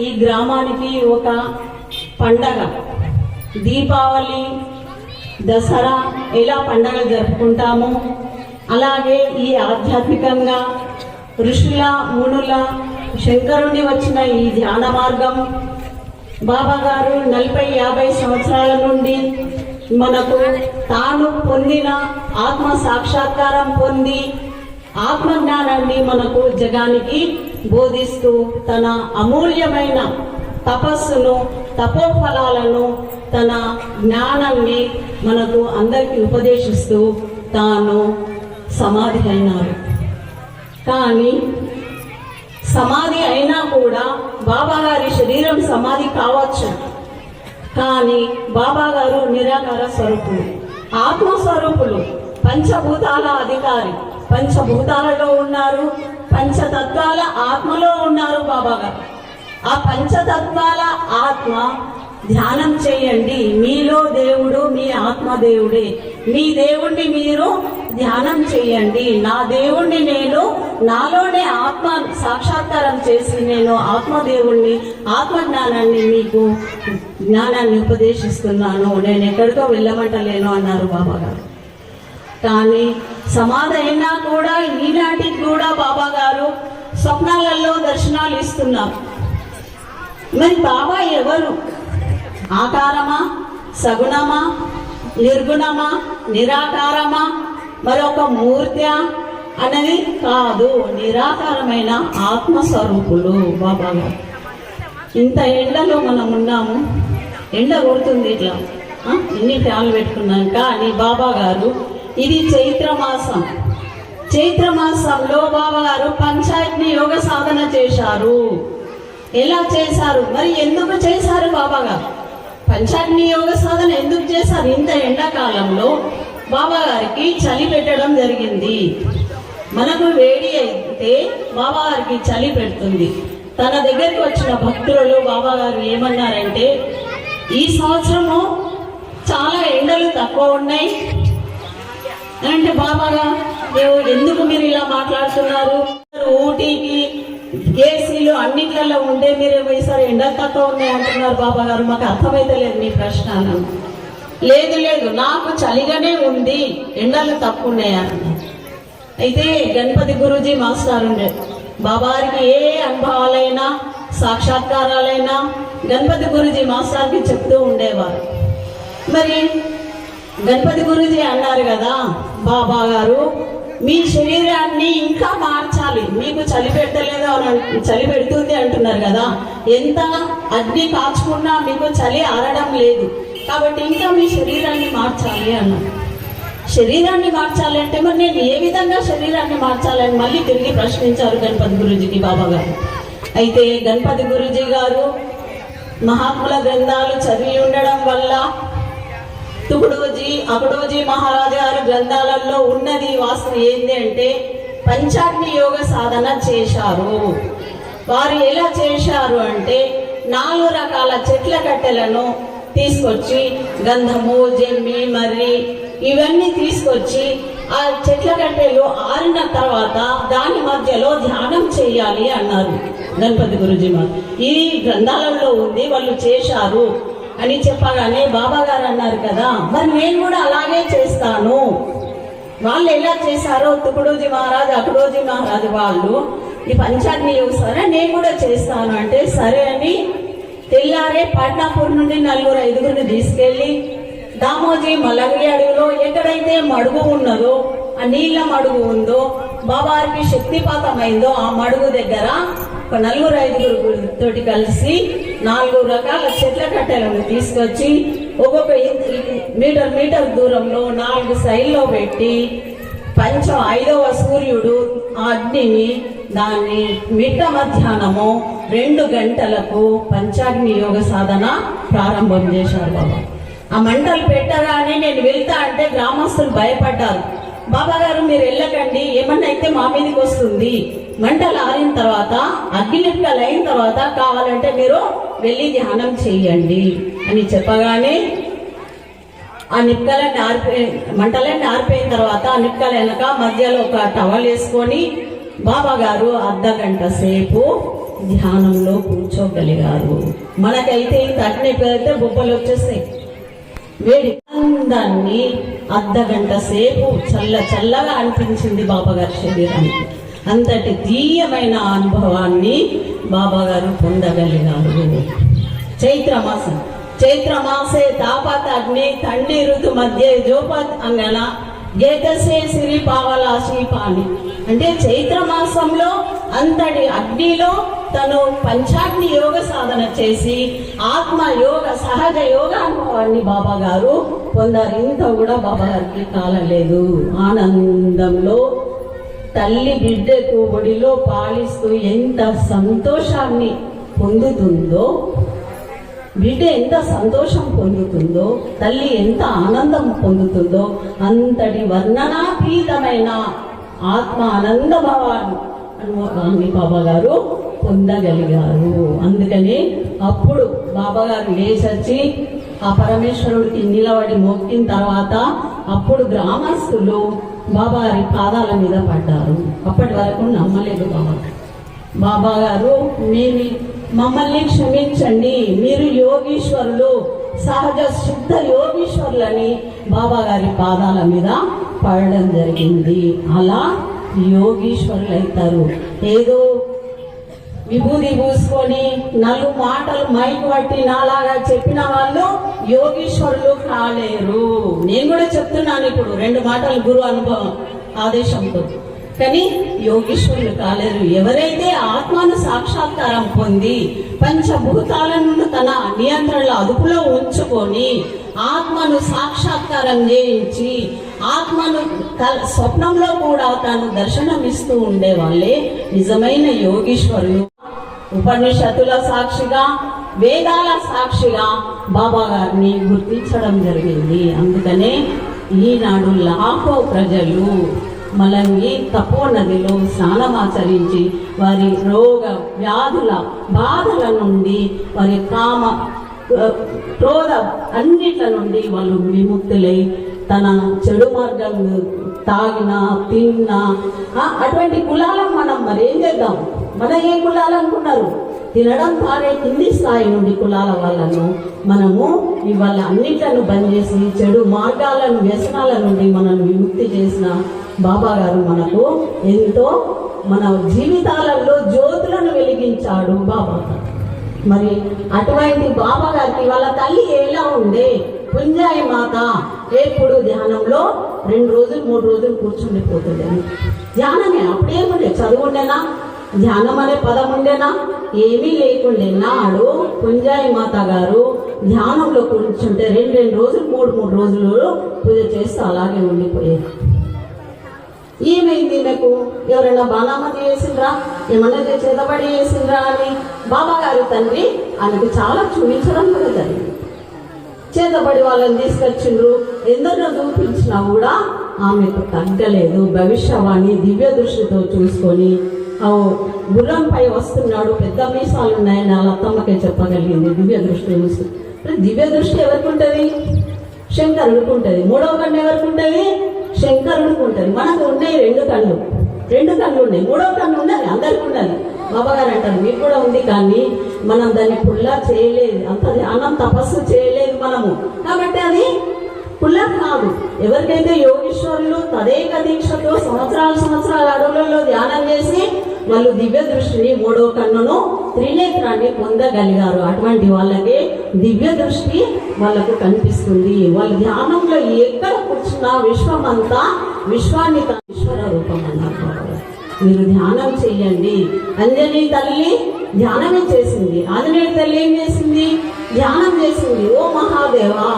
ఈ గ్రామానికి ఒక పండగ. దీపావళి దసరా ఎలా పండగలు జరుపుకుంటామో. అలాగే ఈ ఆధ్యాత్మికంగా ఋషుల మునుల శంకరుణ్ణి వచ్చిన ఈ ధ్యాన మార్గం బాబా గారు నలభై యాభై సంవత్సరాల నుండి మనకు తాను పొందిన ఆత్మ సాక్షాత్కారం పొంది ఆత్మజ్ఞానాన్ని మనకు జగానికి బోధిస్తూ తన అమూల్యమైన తపస్సును తపోఫలాలను తన జ్ఞానాన్ని మనకు అందరికీ ఉపదేశిస్తూ తాను సమాధి అయినారు కానీ సమాధి అయినా కూడా బాబాగారి శరీరం సమాధి కావచ్చు. కానీ బాబాగారు నిరాకార స్వరూపులు ఆత్మ స్వరూపులు పంచభూతాల అధికారి. పంచభూతాలలో ఉన్నారు. పంచతత్వాల ఆత్మలో ఉన్నారు బాబా గారు. ఆ పంచతత్వాల ఆత్మ ధ్యానం చేయండి. మీలో దేవుడు మీ ఆత్మ దేవుడే. మీ దేవుణ్ణి మీరు ధ్యానం చేయండి. నా దేవుణ్ణి నేను నాలోనే ఆత్మ సాక్షాత్కారం చేసి నేను ఆత్మదేవుణ్ణి ఆత్మ జ్ఞానాన్ని మీకు జ్ఞానాన్ని ఉపదేశిస్తున్నాను. నేను ఎక్కడికో వెళ్ళమంటలేను అన్నారు బాబా గారు. కానీ సమాధి అయినా కూడా ఈనాటికి కూడా బాబా గారు స్వప్నాలలో దర్శనాలు ఇస్తున్నారు. మరి బాబా ఎవరు? ఆకారమా? సగుణమా? నిర్గుణమా? నిరాకారమా? మరొక మూర్త్య? అనేది కాదు నిరాకారమైన ఆత్మస్వరూపులు బాబా గారు. ఇంత ఎండలో మనం ఉన్నాము. ఎండ కొడుతుంది ఇట్లా. ఇన్ని ఫ్యాన్లు పెట్టుకున్నాం కానీ బాబా గారు ఇది చైత్ర మాసం చైత్ర మాసంలో బాబా గారు పంచాయత్ని యోగ సాధన చేశారు. ఎలా చేశారు? మరి ఎందుకు చేశారు బాబా గారు పంచాగ్ని యోగ సాధన ఎందుకు చేశారు? ఇంత ఎండాకాలంలో బాబా గారికి చలి పెట్టడం జరిగింది. మనకు వేడి అయితే బాబా గారికి చలి పెడుతుంది. తన దగ్గరికి వచ్చిన భక్తులలో బాబా గారు ఏమన్నారంటే ఈ సంవత్సరము చాలా ఎండలు తక్కువ ఉన్నాయి. అంటే బాబారా దేవుడు ఎందుకు మీరు ఇలా మాట్లాడుతున్నారు? ఊటీకి ఏసీలు అన్నిట్లలో ఉండే మీరు ఈసారి ఎండ తక్కువ ఉన్నాయి అంటున్నారు బాబా గారు. మాకు అర్థమైతే లేదు మీ ప్రశ్న లేదు లేదు. నాకు చలిగానే ఉంది. ఎండలు తక్కువ ఉన్నాయి అయితే గణపతి గురూజీ మాస్టర్ ఉండే. బాబారికి ఏ అనుభవాలైనా సాక్షాత్కారాలైనా గణపతి గురూజీ మాస్టర్కి చెప్తూ ఉండేవారు. మరి గణపతి గురుజీ అన్నారు కదా బాబా గారు మీ శరీరాన్ని ఇంకా మార్చాలి. మీకు చలి పెట్టలేదు అని చలి పెడుతుంది అంటున్నారు కదా. ఎంత అగ్ని కాచుకున్నా మీకు చలి ఆరడం లేదు. కాబట్టి ఇంకా మీ శరీరాన్ని మార్చాలి అన్నారు. శరీరాన్ని మార్చాలి అంటే మరి నేను ఏ విధంగా శరీరాన్ని మార్చాలని మళ్ళీ తిరిగి ప్రశ్నించారు గణపతి గురుజీకి బాబా గారు. అయితే గణపతి గురుజీ గారు మహాత్ముల గ్రంథాలు చదివి ఉండడం వల్ల తుకుడోజీ అకుడోజీ మహారాజు గ్రంథాలలో ఉన్నది వాస్తవం ఏంటి అంటే పంచాగ్ని యోగ సాధన చేశారు. వారు ఎలా చేశారు అంటే నాలుగు రకాల చెట్ల కట్టెలను తీసుకొచ్చి గంధము జమ్మి మర్రి ఇవన్నీ తీసుకొచ్చి ఆ చెట్ల కట్టెలు ఆరిన తర్వాత దాని మధ్యలో ధ్యానం చేయాలి అన్నారు. గణపతి గురుజీ ఈ గ్రంథాలలో ఉంది వాళ్ళు చేశారు. అని చెప్పగానే బాబా గారు అన్నారు కదా. మరి నేను కూడా అలాగే చేస్తాను. వాళ్ళు ఎలా చేశారో తుకుడోజీ మహారాజ్ అకుడోజీ మహారాజ్ వాళ్ళు ఈ పంచాగ్ని యోగ నేను కూడా చేస్తాను అంటే సరే అని తెల్లారే పాట్నాపూర్ నుండి నలుగురు ఐదుగురిని తీసుకెళ్ళి దామోజీ మలగిరి అడవిలో ఎక్కడైతే మడుగు ఉన్నదో ఆ నీళ్ళ మడుగు ఉందో బాబాకి శక్తిపాతమైందో ఆ మడుగు దగ్గర ఒక నలుగురు ఐదుగురు తోటి కలిసి నాలుగు రకాల చెట్ల కట్టెలను తీసుకొచ్చి ఒక్కొక్క మీటర్ మీటర్ దూరంలో నాలుగు సైడ్లో పెట్టి పంచం ఐదవ సూర్యుడు ఆ అగ్నిని దాన్ని మిట్ట మధ్యాహ్నము రెండు గంటలకు పంచాగ్ని యోగ సాధన ప్రారంభం చేశారు బాబా. ఆ మంటలు పెట్టగానే నేను వెళ్తా అంటే గ్రామస్తులు భయపడ్డారు. బాబా గారు మీరు వెళ్ళకండి. ఏమన్నా అయితే మా మీదకి వస్తుంది. మంటలు ఆరిన తర్వాత అగ్నిలిప్టలు అయిన తర్వాత కావాలంటే మీరు వెళ్ళి ధ్యానం చెయ్యండి అని చెప్పగానే ఆ నిక్కలన్నీ ఆరిపోయి మంటలన్నీ ఆరిపోయిన తర్వాత ఆ నిక్కల వెనక మధ్యలో ఒక టవల్ వేసుకొని బాబా గారు అర్ధ గంట సేపు ధ్యానంలో కూర్చోగలిగారు. మనకైతే ఈ తట్టిని బొబ్బలు వచ్చేస్తాయి. వేడి అందాన్ని అర్ధ గంట సేపు చల్ల చల్లగా అనిపించింది బాబా గారి శరీరానికి. అంతటి తీయమైన అనుభవాన్ని బాబా గారు పొందగలిగారు. చైత్రమాసం చైత్రమాసే తాపత అగ్ని తండి ఋతు మధ్య జోపత్ అంగన గేతసే సిరి పావలా శీపాని అంటే చైత్ర మాసంలో అంతటి అగ్నిలో తను పంచాగ్ని యోగ సాధన చేసి ఆత్మ యోగ సహజ యోగ అనుభవాన్ని బాబా గారు పొందారు. ఇంత కూడా బాబా గారికి కాలలేదు ఆనందంలో తల్లి బిడ్డకు ఒడిలో పాలిస్తూ ఎంత సంతోషాన్ని పొందుతుందో బిడ్డ ఎంత సంతోషం పొందుతుందో తల్లి ఎంత ఆనందం పొందుతుందో అంతటి వర్ణనాతీతమైన ఆత్మ ఆనంద భావాన్ని బాబా గారు పొందగలిగారు. అందుకని అప్పుడు బాబా గారు లేచొచ్చి ఆ పరమేశ్వరుడికి నిలబడి మొక్కిన తర్వాత అప్పుడు గ్రామస్తులు బాబా గారి పాదాల మీద పడ్డారు. అప్పటి వరకు నమ్మలేదు బాబా. బాబా గారు మీ మమ్మల్ని క్షమించండి. మీరు యోగీశ్వరులు సహజ శుద్ధ యోగీశ్వరులని బాబా గారి పాదాల మీద పడడం జరిగింది. అలా యోగీశ్వరులు అవుతారు ఏదో విభూది పూసుకొని నలు మాటలు మైక్ పట్టి నాలాగా చెప్పిన వాళ్ళు యోగీశ్వరులు కాలేరు. నేను కూడా చెప్తున్నాను ఇప్పుడు రెండు మాటలు గురు అనుభవం ఆదేశంతో. కానీ యోగేశ్వరులు కాలేరు ఎవరైతే ఆత్మను సాక్షాత్కారం పొంది పంచభూతాలను తన నియంత్రణలో అదుపులో ఉంచుకొని ఆత్మను సాక్షాత్కారం చేయించి ఆత్మను స్వప్నంలో కూడా తాను దర్శనమిస్తూ ఉండే వాళ్ళే నిజమైన యోగేశ్వరులు. ఉపనిషత్తుల సాక్షిగా వేదాల సాక్షిగా బాబా గారిని గుర్తించడం జరిగింది. అందుకనే ఈనాడు లాఖో ప్రజలు మలంగి తపో నదిలో స్నానమాచరించి వారి రోగ వ్యాధుల బాధల నుండి వారి కామ క్రోధ అన్నిట్ల నుండి వాళ్ళు విముక్తులై తన చెడు మార్గం తాగినా తిన్నా. అటువంటి కులాలను మనం మరేం చేద్దాం? మన ఏ కులాలు అనుకున్నారు తినడం తాగే కింది స్థాయి నుండి కులాల వాళ్ళను మనము ఇవాళ అన్నిట్లను బంద్ చేసి చెడు మార్గాలను వ్యసనాల నుండి మనం విముక్తి చేసిన బాబా గారు మనకు ఎంతో మన జీవితాలలో జ్యోతులను వెలిగించాడు బాబా. మరి అటువంటి బాబా గారికి వాళ్ళ తల్లి ఎలా ఉండే? పుంజాయి మాత ఎప్పుడు ధ్యానంలో రెండు రోజులు మూడు రోజులు కూర్చుండిపోతుండే ధ్యానమే అప్పుడేముండే చదువు ఉండేనా? ధ్యానం అనే పదం ఉండేనా? ఏమీ లేకుండే. నాడు పుంజాయి మాత గారు ధ్యానంలో కూర్చుంటే రెండు రెండు రోజులు మూడు మూడు రోజులు పూజ చేస్తూ అలాగే ఉండిపోయేది. ఏమైంది నాకు ఎవరైనా బాణామతి చేసిండ్రా ఏమన్నా చేతబడి చేసిండ్రా అని బాబా గారి తండ్రి ఆమెకు చాలా చూపించడం కూడా జరిగింది. చేతబడి వాళ్ళని తీసుకొచ్చిండ్రు. ఎందరో చూపించినా కూడా ఆమెకు తగ్గలేదు. భవిష్యవాణి దివ్య దృష్టితో చూసుకొని గుర్రంపై వస్తున్నాడు. పెద్ద మీసాలు ఉన్నాయని వాళ్ళ అత్తమ్మకే చెప్పగలిగింది. దివ్య దృష్టి చూసి. దివ్య దృష్టి ఎవరికి ఉంటుంది? శంకరుడికి ఉంటుంది. మూడవ కన్ను ఎవరికి ఉంటుంది? శంకరుడికి ఉంటుంది మనకు ఉన్నాయి రెండు కళ్ళు. రెండు కళ్ళు ఉన్నాయి. మూడో కళ్ళు ఉండాలి. అందరికి ఉండాలి. బాబాగారు అంటారు మీకు కూడా ఉంది కానీ మనం దాన్ని పుల్లా చేయలేదు. అంత అన్నం తపస్సు చేయలేదు మనము. కాబట్టి అది పుల్లా కాదు ఎవరికైతే యోగీశ్వరులు తదేక దీక్షతో సంవత్సరాలు సంవత్సరాల అడవులలో ధ్యానం చేసి వాళ్ళు దివ్య దృష్టిని మూడో కన్నును త్రినేత్రాన్ని పొందగలిగారు. అటువంటి వాళ్ళకి దివ్య దృష్టి వాళ్ళకు కనిపిస్తుంది. వాళ్ళ ధ్యానంలో ఎక్కడ కూర్చున్నా విశ్వమంతా విశ్వాన్ని ఈశ్వర రూపం అన్నారు మీరు ధ్యానం చెయ్యండి అంజనీ తల్లి ధ్యానమే చేసింది. ఆంజనేయుడి తల్లి ఏం చేసింది? ధ్యానం చేసింది. ఓ మహాదేవా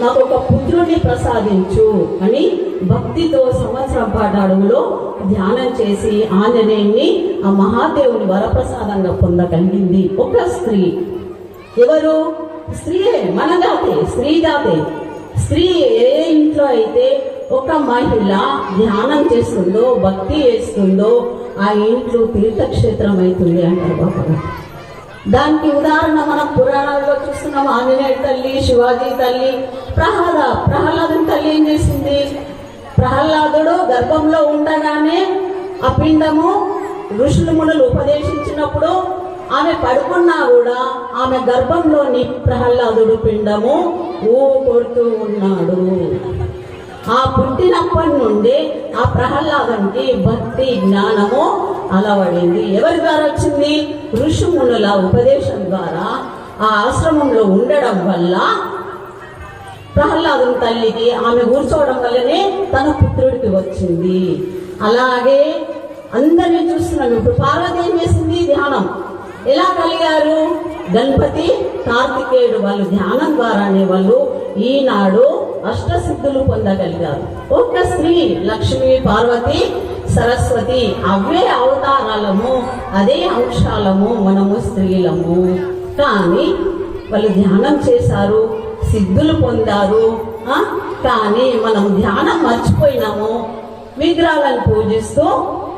నాకు ఒక పుత్రుడిని ప్రసాదించు అని భక్తితో సంవత్సరం పాట అడుగులో ధ్యానం చేసి ఆంజనేయుని ఆ మహాదేవుని వరప్రసాదంగా పొందగలిగింది. ఒక స్త్రీ. ఎవరు? స్త్రీయే మన జాతే స్త్రీ స్త్రీ ఏ ఇంట్లో అయితే ఒక మహిళ ధ్యానం చేస్తుందో భక్తి చేస్తుందో ఆ ఇంట్లో తీర్థక్షేత్రం అవుతుంది అంటారు బాబా. దానికి ఉదాహరణ మనం పురాణాల్లో చూస్తున్నాం ఆంజనేయ తల్లి శివాజీ తల్లి ప్రహ్లాద ప్రహ్లాదుని తల్లి ఏం చేసింది? ప్రహ్లాదుడు గర్భంలో ఉండగానే ఆ పిండము ఋషులు మునులు ఉపదేశించినప్పుడు ఆమె పడుకున్నా కూడా ఆమె గర్భంలోని ప్రహ్లాదుడు పిండము ఊ కొడుతూ ఉన్నాడు. ఆ పుట్టినప్పటి నుండి ఆ ప్రహ్లాదంకి భక్తి జ్ఞానము అలవడింది. ఎవరి ద్వారా వచ్చింది? ఋషిమునుల ఉపదేశం ద్వారా. ఆ ఆశ్రమంలో ఉండడం వల్ల ప్రహ్లాదుని తల్లికి ఆమె కూర్చోవడం వల్లనే తన పుత్రుడికి వచ్చింది. అలాగే అందరినీ చూస్తున్నాం ఇప్పుడు పార్వతి ఏం చేసింది? ధ్యానం. ఎలా కలిగారు? గణపతి కార్తికేయుడు వాళ్ళు ధ్యానం ద్వారానే వాళ్ళు ఈనాడు అష్టసిద్ధులు పొందగలిగారు. ఒక్క స్త్రీ లక్ష్మి పార్వతి సరస్వతి అవే అవతారాలము అదే అంశాలము మనము స్త్రీలము. కానీ వాళ్ళు ధ్యానం చేశారు సిద్ధులు పొందారు కానీ మనం ధ్యానం మర్చిపోయినాము. విగ్రహాలను పూజిస్తూ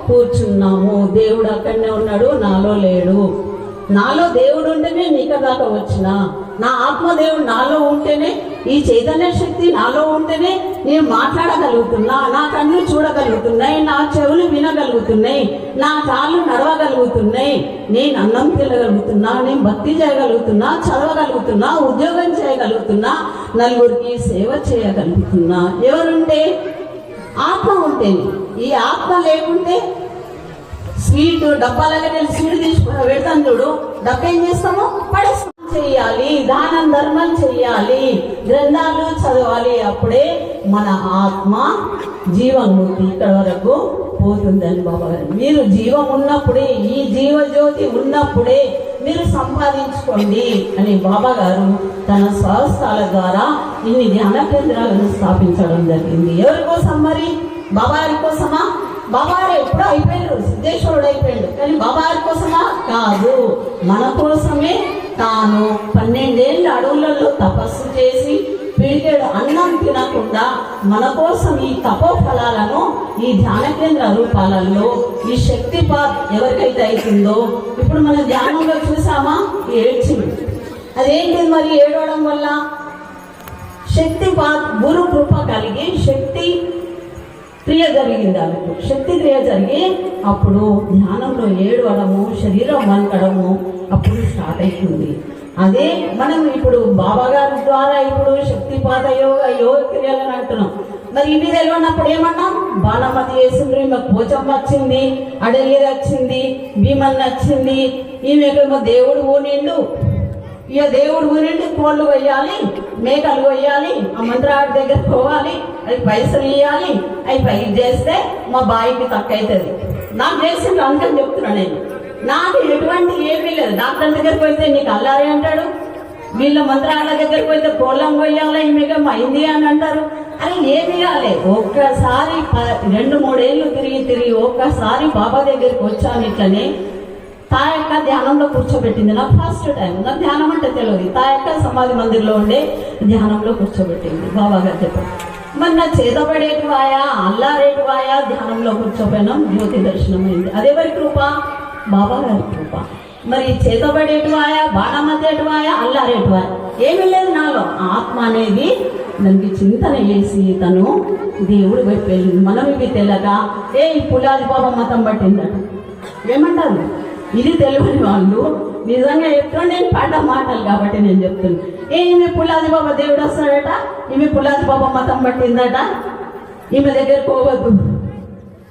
కూర్చున్నాము. దేవుడు అక్కడనే ఉన్నాడు నాలో లేడు. నాలో దేవుడు ఉంటేనే నీక దాకా వచ్చిన. నా ఆత్మదేవుడు నాలో ఉంటేనే ఈ చైతన్య శక్తి నాలో ఉంటేనే నేను మాట్లాడగలుగుతున్నా నా కళ్ళు చూడగలుగుతున్నాయి నా చెవులు వినగలుగుతున్నాయి నా కాళ్ళు నడవగలుగుతున్నాయి. నేను అన్నం తినగలుగుతున్నా నేను భక్తి చేయగలుగుతున్నా చదవగలుగుతున్నా ఉద్యోగం చేయగలుగుతున్నా నలుగురికి సేవ చేయగలుగుతున్నా. ఎవరుంటే? ఆత్మ ఉంటేనే. ఈ ఆత్మ లేకుంటే స్వీట్ డబ్బాలకి వెళ్ళి స్వీట్ తీసుకుని పెడతాను చూడు డబ్బా ఏం చేస్తాము? పడేస్తాం. చెయ్యాలి దానం ధర్మం చెయ్యాలి గ్రంథాలు చదవాలి అప్పుడే మన ఆత్మ జీవన్ముక్తి ఇక్కడ వరకు పోతుందని బాబా గారు. మీరు జీవం ఉన్నప్పుడే ఈ జీవజ్యోతి ఉన్నప్పుడే మీరు సంపాదించుకోండి అని బాబా గారు తన సంస్థల ద్వారా ఇన్ని ధ్యాన కేంద్రాలను స్థాపించడం జరిగింది. ఎవరి కోసం మరి? బాబా గారి కోసమా? బాబారు ఎప్పుడో అయిపోయారు సిద్ధేశ్వరుడు అయిపోయాడు. కానీ బాబారి కోసమా? కాదు. మన కోసమే తాను పన్నెండేళ్ళ అడవులలో తపస్సు చేసి పిడికేడు అన్నం తినకుండా మన కోసం ఈ తపో ఫలాలను ఈ ధ్యాన కేంద్ర రూపాలలో ఈ శక్తిపాత్ ఎవరికైతే అవుతుందో ఇప్పుడు మనం ధ్యానంలో చూసామా? ఏడ్చింది అదేంటి మరి ఏడవడం వల్ల? శక్తిపాత్ గురు కృప కలిగి శక్తి క్రియ జరిగింది ఆమెకు. శక్తి క్రియ జరిగి అప్పుడు ధ్యానంలో ఏడవడము శరీరం వణకడము అప్పుడు స్టార్ట్ అవుతుంది అదే మనం ఇప్పుడు బాబా గారి ద్వారా ఇప్పుడు శక్తిపాత యోగ యోగ క్రియలను అంటున్నాం. మరి ఇవి తెలియనప్పుడు ఏమన్నాం? బాణమతి వేసిండ్రు మాకు పోచమ్మ వచ్చింది అడలిది వచ్చింది భీమన్ వచ్చింది. ఈమెకేమో దేవుడు ఊనిండు. ఇక దేవుడు గురించి కోళ్ళు కొయ్యాలి మేకలు కొయ్యాలి ఆ మంత్రాడి దగ్గర పోవాలి అది పైసలు ఇవ్వాలి అవి పైకి చేస్తే మా బాయికి తక్కువ అవుతుంది నాకు చేసిండ్రు అందుకని చెప్తున్నా నేను. నాకు ఎటువంటి ఏమీ లేదు. డాక్టర్ దగ్గరికి పోతే నీకు అల్లారి అంటాడు. వీళ్ళ మంత్రాల దగ్గరికి పోతే కోళ్ళం పోయాలా ఈమెకేమో అయింది అని అంటారు. అని ఏమి కాలే ఒక్కసారి రెండు మూడేళ్ళు తిరిగి తిరిగి ఒక్కసారి బాబా దగ్గరికి వచ్చాను ఇట్లనే. తా యొక్క ధ్యానంలో కూర్చోబెట్టింది. నాకు ఫస్ట్ టైం నాకు ధ్యానం అంటే తెలియదు. తా యొక్క సమాధి మందిర్లో ఉండే ధ్యానంలో కూర్చోబెట్టింది బాబా గారు చెప్పారు. మరి నా చేతబడేటి వాయా అల్లారేటి వాయా ధ్యానంలో కూర్చోపోయినాం జ్యోతి దర్శనం అయింది అదెవరి కృప? బాబా గారి కృప. మరి చేతబడేటి వాయా బాణమతేటి వాయా అల్లారేటి వాయా ఏమీ లేదు నాలో. ఆత్మ అనేది దానికి చింతన చేసి తను దేవుడు వైపు వెళ్ళింది. మనం ఇవి తెలగా ఏ ఈ పులాది బాబా మతం పట్టిందట. ఏమంటారు? ఇది తెలియని వాళ్ళు నిజంగా ఎప్పుడో నేను పాట మాటలు కాబట్టి నేను చెప్తున్నా. ఏ ఈమె పుల్లాది బాబా దేవుడు వస్తాడట? ఈమె పుల్లాది బాబా మతం పట్టిందట? ఈమె దగ్గర పోవద్దు.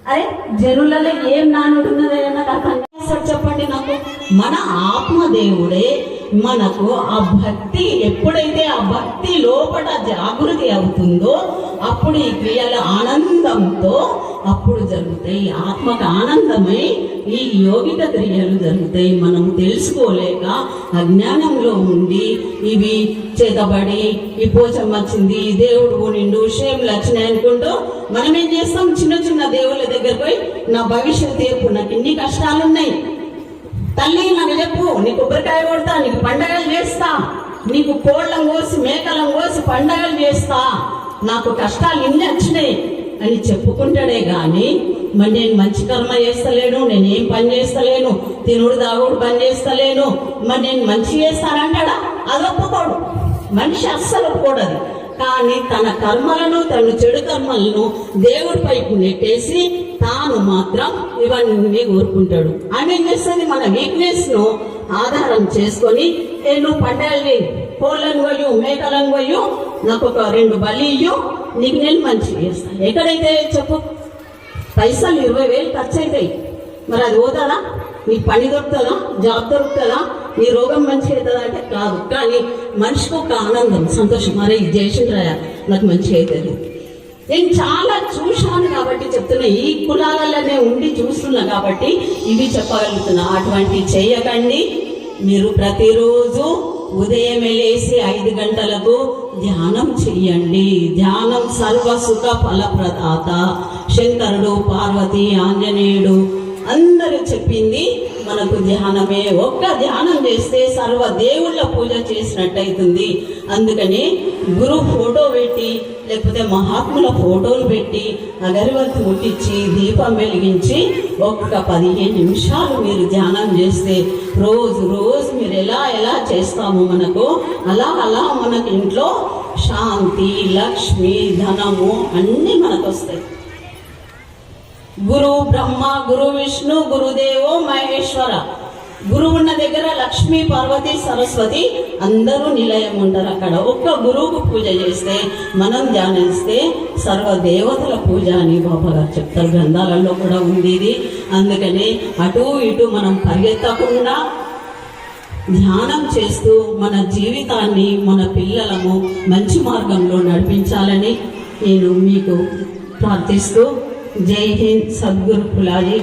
అరే జనులలో ఏం నానుడున్నదే నాకు అర్థం కాదు చెప్పండి నాకు. మన ఆత్మదేవుడే మనకు ఆ భక్తి ఎప్పుడైతే ఆ భక్తి లోపల జాగృతి అవుతుందో అప్పుడు ఈ క్రియలు ఆనందంతో అప్పుడు జరుగుతాయి. ఆత్మకు ఆనందమై ఈ యోగిక క్రియలు జరుగుతాయి. మనం తెలుసుకోలేక అజ్ఞానంలో ఉండి ఇవి చేతబడి ఈ పోచం వచ్చింది దేవుడు నిండు షేములు వచ్చినాయి అనుకుంటూ మనం ఏం చేస్తాం? చిన్న చిన్న దేవుళ్ళ దగ్గర పోయి నా భవిష్యత్ తీర్పు నాకు ఇన్ని కష్టాలు ఉన్నాయి తల్లి నన్ను చెప్పు. నీ కొబ్బరికాయ కొడతా నీకు పండగలు చేస్తా. నీకు కోళ్ళం కోసి మేకలం కోసి పండగలు చేస్తా. నాకు కష్టాలు ఇన్ని వచ్చినాయి అని చెప్పుకుంటాడే కానీ మరి నేను మంచి కర్మ చేస్తలేను నేను ఏం పని చేస్తలేను తినుడు దాగుడు పని చేస్తలేను మరి నేను మంచి చేస్తానంటాడా? అది ఒప్పుకోడు. మనిషి అస్సలు ఒప్పుకోడదు కానీ తన కర్మలను తన చెడు కర్మలను దేవుడి పైకి నెట్టేసి తాను మాత్రం ఇవన్నీ కోరుకుంటాడు. ఆమె ఏం చేస్తుంది మన వీక్నెస్ను ఆధారం చేసుకొని నేను నువ్వు పండగలు కోళ్ళను కొయ్యు మేకలను కొయ్యు నాకు ఒక రెండు బలి ఇయ్యు నీకు నేను మంచి చేస్తాను ఎక్కడైతే చెప్పు? పైసలు ఇరవై వేలు ఖర్చు అవుతాయి మరి అది పోతుందా? నీ పని దొరుకుతుందా? జాబ్ దొరుకుతుందా? నీ రోగం మంచి అవుతుందా అంటే కాదు. కానీ మనిషికి ఒక ఆనందం సంతోషం. మరి ఇది చేసిండ్రా నాకు మంచి అవుతుంది. నేను చాలా చూశాను కాబట్టి చెప్తున్నా. ఈ కులాలలోనే ఉండి చూస్తున్నా కాబట్టి ఇవి చెప్పగలుగుతున్నా. అటువంటి చేయకండి. మీరు ప్రతిరోజు ఉదయం లేసి ఐదు గంటలకు ధ్యానం చెయ్యండి. ధ్యానం సర్వ సుఖ ఫలప్రదాత. శంకరుడు పార్వతి ఆంజనేయుడు అందరూ చెప్పింది మనకు ధ్యానమే. ఒక్క ధ్యానం చేస్తే సర్వ దేవుళ్ళ పూజ చేసినట్టయితుంది. అందుకని గురు ఫోటో పెట్టి లేకపోతే మహాత్ముల ఫోటోలు పెట్టి అగరవత్తి ముట్టించి దీపం వెలిగించి ఒక్క పదిహేను నిమిషాలు మీరు ధ్యానం చేస్తే రోజు రోజు మీరు ఎలా ఎలా చేస్తామో మనకు అలా అలా మనకి ఇంట్లో శాంతి లక్ష్మి ధనము అన్నీ మనకు వస్తాయి. గురు బ్రహ్మ గురు విష్ణు గురుదేవో మహేశ్వర. గురువు ఉన్న దగ్గర లక్ష్మీ పార్వతి సరస్వతి అందరూ నిలయం ఉంటారు. అక్కడ ఒక్క గురువుకు పూజ చేస్తే మనం ధ్యానిస్తే సర్వ దేవతల పూజ అని బాబా గారు చెప్తారు. గ్రంథాలలో కూడా ఉంది ఇది. అందుకని అటు ఇటు మనం పరిగెత్తకుండా ధ్యానం చేస్తూ మన జీవితాన్ని మన పిల్లలము మంచి మార్గంలో నడిపించాలని నేను మీకు ప్రార్థిస్తూ जय हिंद सदगुरु फुलाजी